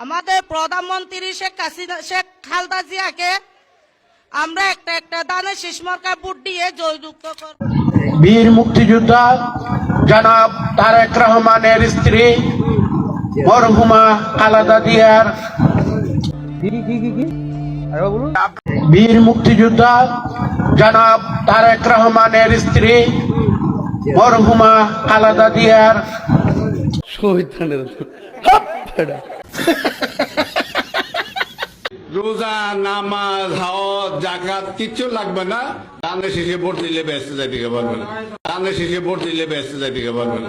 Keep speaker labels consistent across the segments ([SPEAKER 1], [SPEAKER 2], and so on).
[SPEAKER 1] আমাদের প্রধানমন্ত্রী শেখ হাসিনা শেখ খালদা জিয়াকে আমরা একটা একটা দানে শিশমরকা বুট দিয়ে জয়যুক্ত করব
[SPEAKER 2] বীর মুক্তিযোদ্ধা জনাব তারেক রহমানের স্ত্রী মরহুমা খালাদা জিয়ার বীর মুক্তিযোদ্ধা জনাব তারেক রহমানের স্ত্রী মরহুমা খালাদা জিয়ার
[SPEAKER 3] রোজা, নামাজ হাওয়াত জাকাত কিচ্ছু লাগবে না। ধানে শেষে ভোট দিলে ব্যস্ত যাইতে পারবে না ধানে শেষে ভোট দিলে ব্যস্ত যাইতে পারবে না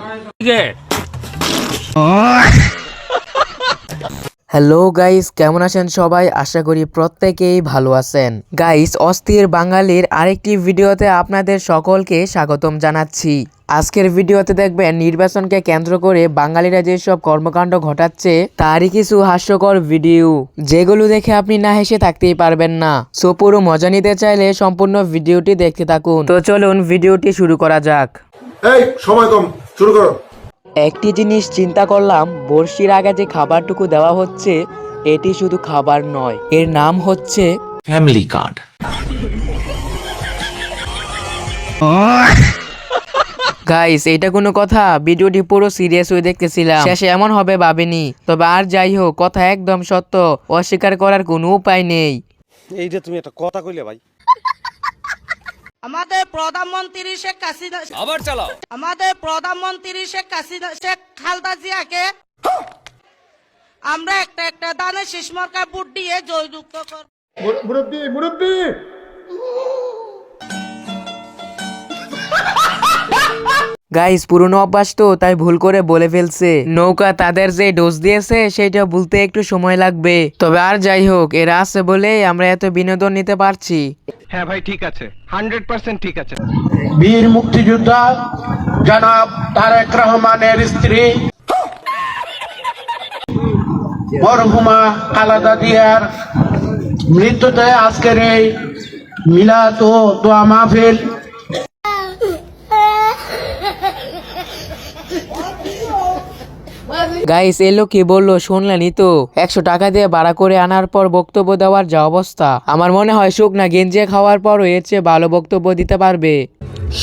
[SPEAKER 4] হ্যালো গাইস, কেমন আছেন সবাই? আশা করি প্রত্যেকেই ভালো আছেন। গাইস, অস্থির বাঙালির আরেকটি ভিডিওতে আপনাদের সকলকে স্বাগতম জানাচ্ছি। আজকের ভিডিওতে দেখবেন নির্বাচনকে কেন্দ্র করে বাঙালিরা যেসব কর্মকাণ্ড ঘটাচ্ছে তারই কিছু হাস্যকর ভিডিও। যেগুলো দেখে আপনি না হেসে থাকতেই পারবেন না। সো পুরো মজা নিতে চাইলে সম্পূর্ণ ভিডিওটি দেখতে থাকুন। তো চলুন ভিডিওটি শুরু করা যাক।
[SPEAKER 5] এই সময় কম শুরু করো।
[SPEAKER 4] একটি জিনিস চিন্তা করলাম বর্ষির আগে যে খাবারটুকু দেওয়া হচ্ছে এটি শুধু খাবার নয় এর নাম হচ্ছে
[SPEAKER 6] ফ্যামিলি card.
[SPEAKER 4] গাইস এটা কোনো কথা। ভিডিওটি পুরো সিরিয়াস হয়ে দেখতেছিলাম। শেষে এমন হবে ভাবিনি। তবে আর যাই হোক কথা একদম সত্য। অস্বীকার করার কোনো উপায় নেই।
[SPEAKER 7] এইটা তুমি একটা কথা কইলে ভাই।
[SPEAKER 1] আমাদের প্রধানমন্ত্রী শেখ হাসিনা আবার চালাও। আমাদের প্রধানমন্ত্রী শেখ হাসিনা শেখ খালদা জিয়াকে আমরা একটা একটা দানে শিশমরকা বুট দিয়ে জয়যুক্ত করব
[SPEAKER 5] মুরব্বী মুরব্বী!
[SPEAKER 4] গাইস পুরনো অভ্যাস তো তাই ভুল করে বলে ফেলছে। নৌকা তাদের যে ডোজ দিয়েছে সেটা বলতে একটু সময় লাগবে। তবে আর যাই হোক এরা আছে বলেই আমরা এত বিনোদন নিতে পারছি।
[SPEAKER 7] হ্যাঁ ভাই ঠিক আছে। হান্ড্রেড পার্সেন্ট ঠিক আছে।
[SPEAKER 2] বীর মুক্তিযোদ্ধা জনাব তারেক রহমানের স্ত্রী মরহুমা খালাদা জিয়ার মৃত্যুতে আজকের এই মিলাদ ও দোয়া মাহফিল
[SPEAKER 4] গাইস এলো কি বলল শুনলেনই তো? একশো টাকা দিয়ে ভাড়া করে আনার পর বক্তব্য দেওয়ার যা অবস্থা। আমার মনে হয় শুকনা গেঞ্জে খাওয়ার পরও এর চেয়ে ভালো বক্তব্য দিতে পারবে।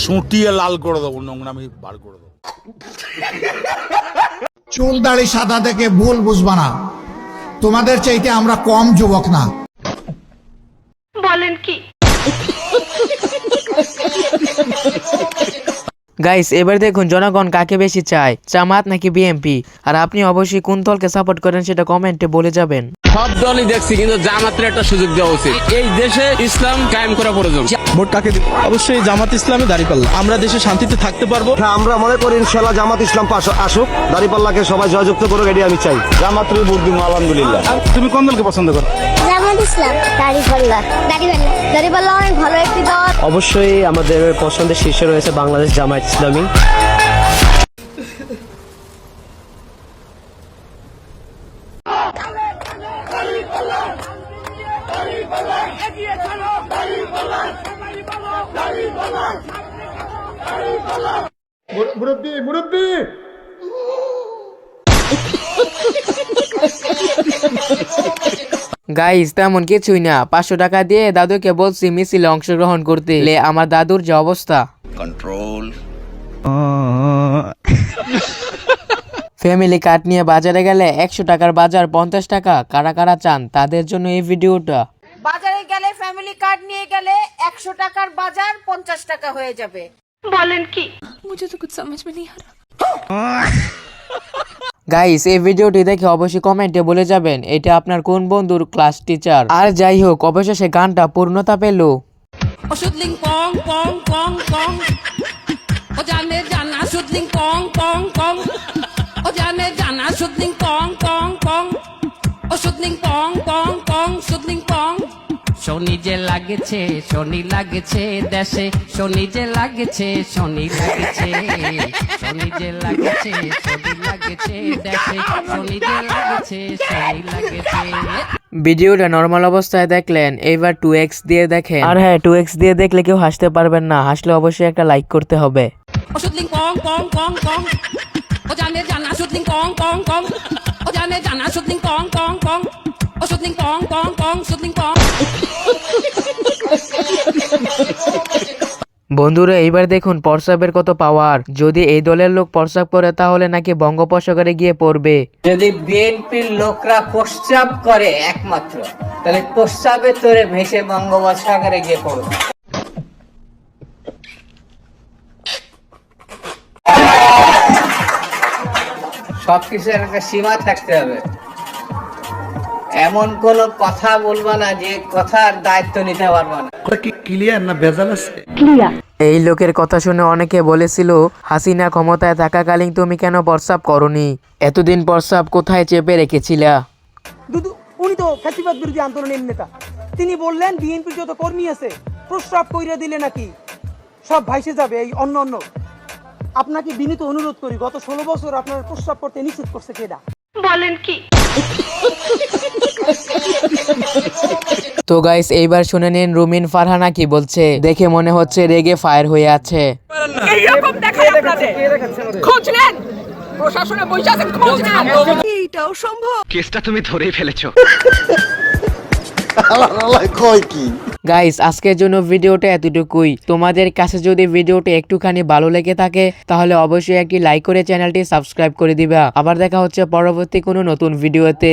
[SPEAKER 8] সুটিয়ে লাল করে দেবো নোংরামি বার করে দেবো।
[SPEAKER 9] চুল দাড়ি সাদা দেখে ভুল বুঝবা না। তোমাদের চাইতে আমরা কম যুবক না।
[SPEAKER 4] গাইস এবার দেখুন জনগণ কাকে বেশি চায় জামাত নাকি বিএমপি আর আপনি অবশ্যই কোন দলকে সাপোর্ট করেন সেটা কমেন্টে বলে যাবেন।
[SPEAKER 10] সব দলই দেখছি কিন্তু জামাতের একটা সুযোগ দেওয়া উচিত। এই দেশে ইসলাম কায়েম করা প্রয়োজন।
[SPEAKER 8] ভোট কাকে দিব? অবশ্যই জামাত ইসলামে দাঁড়িয়ে পাল্লা। আমরা দেশে শান্তিতে থাকতে পারব।
[SPEAKER 7] হ্যাঁ আমরা মনে করি ইনশাল্লাহ জামাত ইসলাম পাশ আসুক। দাঁড়িপাল্লাকে সবাই জয়যুক্ত করুক এটি আমি চাই। জামাতের বুট দিব আলহামদুলিল্লাহ।
[SPEAKER 8] তুমি কোন দলকে পছন্দ করো?
[SPEAKER 11] জামাত ইসলাম দাড়িপাল্লা দাড়িপাল্লা দাড়িপাল্লা অনেক ভালো একটি দল।
[SPEAKER 4] অবশ্যই আমাদের পছন্দের শীর্ষে রয়েছে বাংলাদেশ জামায়াত ইসলামী।
[SPEAKER 5] মুরব্বী মুরব্বী!
[SPEAKER 4] গাইস তেমন কিছুই না। পাঁচশো টাকা দিয়ে দাদুকে বলছি মিছিলে অংশগ্রহণ করতে। লে আমার দাদুর যে অবস্থা। কন্ট্রোল ফ্যামিলি কার্ড নিয়ে বাজারে গেলে একশো টাকার বাজার পঞ্চাশ টাকা। কারা কারা চান তাদের জন্য এই ভিডিওটা।
[SPEAKER 1] বাজারে গেলে ফ্যামিলি কার্ড নিয়ে গেলে একশো টাকার বাজার পঞ্চাশ টাকা হয়ে যাবে।
[SPEAKER 4] গাইস এই ভিডিওটি দেখে অবশ্যই কমেন্টে বলে যাবেন, এটা আপনার কোন বন্ধুর ক্লাস টিচার আর যাই হোক, অবশেষে গানটা পূর্ণতা পেল।
[SPEAKER 1] জানে সুদলিং পং পং পং। ও জানে জানা শনি যে লাগেছে শনি লাগেছে দেশে। শনি যে লাগেছে শনি লাগেছে শনি যে লাগেছে শনি লাগেছে দেশে। শনি যে লাগেছে শনি লাগেছে।
[SPEAKER 4] ভিডিওটা নর্মাল অবস্থায় দেখলেন এবার টু এক্স দিয়ে দেখেন। আর হ্যাঁ টু এক্স দিয়ে দেখলে কেউ হাসতে পারবেন না হাসলে অবশ্যই একটা লাইক করতে হবে।
[SPEAKER 1] ওষুধলিং পং পং পং পং ও জানে জানা সুদলিং পং পং পং ও ও জানে জানা সুতলিং পং পং
[SPEAKER 4] বন্ধুরা এইবার দেখুন প্রস্রাবের কত পাওয়ার যদি এই দলের লোক প্রস্রাব করে তাহলে নাকি বঙ্গোপসাগরে গিয়ে পড়বে।
[SPEAKER 6] যদি বিএনপির লোকরা প্রস্রাব করে একমাত্র তাহলে প্রস্রাবে তোরে ভেসে বঙ্গোপসাগরে গিয়ে পড়বে। সবকিছুর একটা সীমা থাকতে হবে। এমন কোন কথা বলবা না যে কথার দায়িত্ব নিতে পারবা না। ক্লিয়ার না বেজাল আছে?
[SPEAKER 4] ক্লিয়ার এই লোকের কথা শুনে অনেকে বলেছিল হাসিনা ক্ষমতায় থাকাকালীন তুমি কেন প্রস্রাব করনি? এতদিন প্রস্রাব কোথায় চেপে রেখেছিলা?
[SPEAKER 6] উনি তো ফ্যাসিবাদ বিরোধী আন্দোলনের নেতা। তিনি বললেন বিএনপির যত কর্মী আছে প্রস্রাব কইরা দিলে নাকি সব ভাইসে যাবে এই অন্য অন্য। আপনাকে বিনীত অনুরোধ করি গত ষোলো বছর আপনার প্রস্রাব করতে নিষেধ করছে কেডা?
[SPEAKER 4] তো গাইস এইবার শুনে নিন রুমিন ফারহানা কি বলছে। দেখে মনে হচ্ছে রেগে ফায়ার হয়ে আছে।
[SPEAKER 6] এইরকম দেখায় আপনাদের। খোঁজ নেন। প্রশাসনে বসে আছেন খোঁজ নেন। এইটাও সম্ভব।
[SPEAKER 7] কয় কি
[SPEAKER 4] গাইস আজকের জন্য ভিডিওটা এতটুকুই। তোমাদের কাছে যদি ভিডিওটা একটুখানি ভালো লেগে থাকে তাহলে অবশ্যই একটি লাইক করে চ্যানেলটি সাবস্ক্রাইব করে দিবা। আবার দেখা হচ্ছে পরবর্তী কোনো নতুন ভিডিওতে।